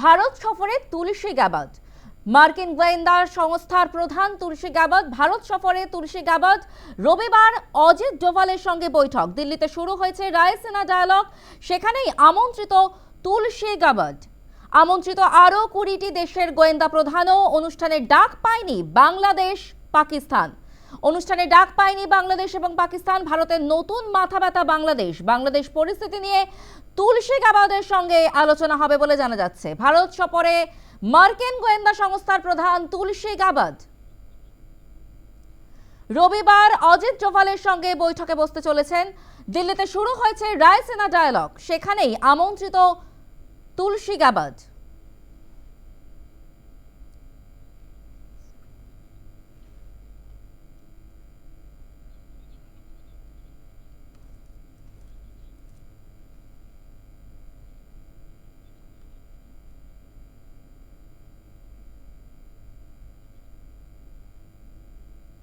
ভারত সফরে তুলসী গাবাদ। মার্কিন গোয়েন্দা সংস্থার প্রধান তুলসী গাবাদ, ভারত সফরে তুলসী গাবাদ। রবিবার অজিত ডোভালের সঙ্গে বৈঠক। দিল্লিতে শুরু হয়েছে রায়সেনা ডায়ালগ সেখানেই আমন্ত্রিত তুলসী গাবাদ। আমন্ত্রিত আরও কুড়িটি দেশের গোয়েন্দা প্রধানও অনুষ্ঠানে ডাক পায়নি বাংলাদেশ পাকিস্তান অনুষ্ঠানে ডাক পায়নি বাংলাদেশ এবং পাকিস্তান, ভারতের নতুন মাথা ব্যথা বাংলাদেশ। বাংলাদেশ পরিস্থিতি নিয়ে তুলসী গাবাদের সঙ্গে আলোচনা হবে বলে জানা যাচ্ছে। ভারত সফরে মার্কিন গোয়েন্দা সংস্থার প্রধান তুলসী গাবাদ রবিবার অজিত ডোভালের সঙ্গে বৈঠকে বসতে চলেছেন। দিল্লিতে শুরু হয়েছে রায়সেনা ডায়ালগ। সেখানেই আমন্ত্রিত তুলসী গাবাদ